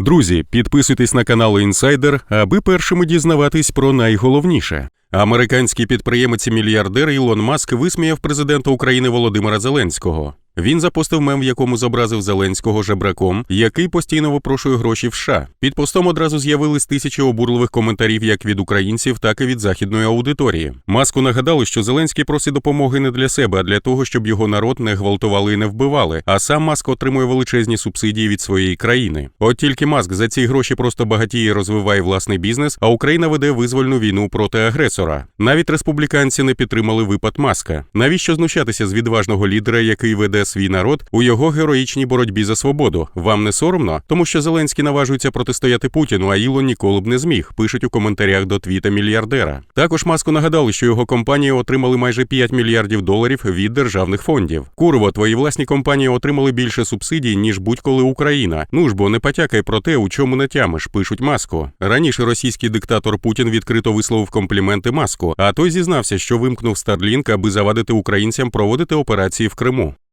Друзі, підписуйтесь на канал Інсайдер, аби першими дізнаватись про найголовніше. Американський підприємець і мільярдер Ілон Маск висміяв президента України Володимира Зеленського. Він запостив мем, в якому зобразив Зеленського жебраком, який постійно випрошує гроші в США. Під постом одразу з'явились тисячі обурливих коментарів як від українців, так і від західної аудиторії. Маску нагадали, що Зеленський просить допомоги не для себе, а для того, щоб його народ не гвалтували і не вбивали. А сам Маск отримує величезні субсидії від своєї країни. От тільки Маск за ці гроші просто багатіє розвиває власний бізнес, а Україна веде визвольну війну проти агресора. Навіть республіканці не підтримали випад Маска. Навіщо знущатися з відважного лідера, який веде свій народ у його героїчній боротьбі за свободу? Вам не соромно? Тому що Зеленський наважується протистояти Путіну, а Ілон ніколи б не зміг. Пишуть у коментарях до твіта мільярдера. Також Маску нагадали, що його компанії отримали майже 5 мільярдів доларів від державних фондів. Курво, твої власні компанії отримали більше субсидій ніж будь-коли Україна. Ну ж бо не потякай про те, у чому не тямиш. Пишуть маску. Раніше російський диктатор Путін відкрито висловив компліменти маску, а той зізнався, що вимкнув Starlink, аби завадити українцям проводити операції в Криму.